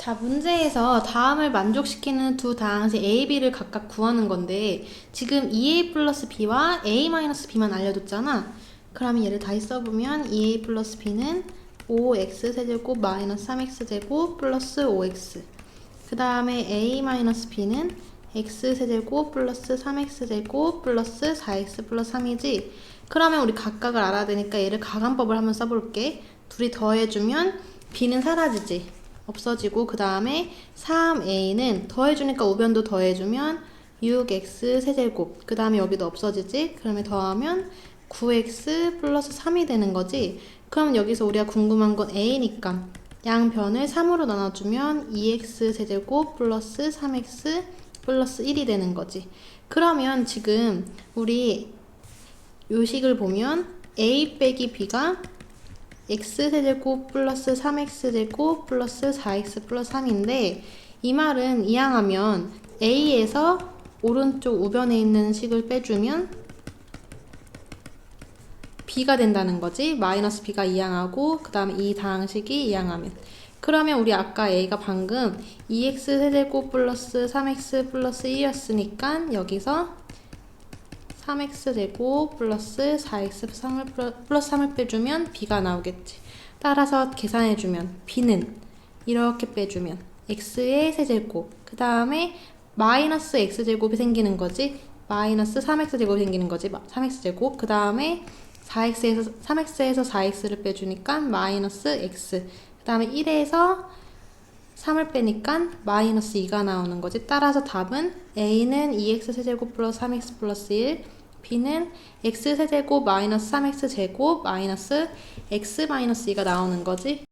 자, 문제에서 다음을 만족시키는 두 다항식 A, B를 각각 구하는 건데 지금 2A 플러스 B와 A 마이너스 B만 알려줬잖아. 그러면 얘를 다시 써보면 2A 플러스 B는 5X 세제곱 마이너스 3X 제곱 플러스 5X 그 다음에 A 마이너스 B는 X 세제곱 플러스 3X 제곱 플러스 4X 플러스 3이지. 그러면 우리 각각을 알아야 되니까 얘를 가간법을 한번 써볼게. 둘이 더해주면 B는 사라지지 없어지고 그 다음에 3a는 더해주니까 우변도 더해주면 6x 세제곱. 그 다음에 여기도 없어지지? 그러면 더하면 9x 플러스 3이 되는 거지? 그럼 여기서 우리가 궁금한 건 a니까 양변을 3으로 나눠주면 2x 세제곱 플러스 3x 플러스 1이 되는 거지. 그러면 지금 우리 요식을 보면 a 빼기 b가 x세제곱 플러스 3x제곱 플러스 4x 플러스 3인데 이 말은 이항하면 a에서 오른쪽 우변에 있는 식을 빼주면 b가 된다는 거지. 마이너스 b가 이항하고 그 다음에 이 다항식이 이항하면. 그러면 우리 아까 a가 방금 2x 세제곱 플러스 3x 플러스 1이었으니까 여기서 3x 제곱 플러스 4x 3을 플러스 3을 빼주면 b가 나오겠지. 따라서 계산해주면 b는 이렇게 빼주면 x의 세제곱 그 다음에 마이너스 x 제곱이 생기는 거지. 마이너스 3x 제곱이 생기는 거지. 3x 제곱 그 다음에 4x에서 3x에서 4x를 빼주니까 마이너스 x 그 다음에 1에서 3을 빼니까 마이너스 2가 나오는 거지. 따라서 답은 A는 2x 세제곱 플러스 3x 플러스 1, B는 x 세제곱 마이너스 3x 제곱 마이너스 x 마이너스 2가 나오는 거지.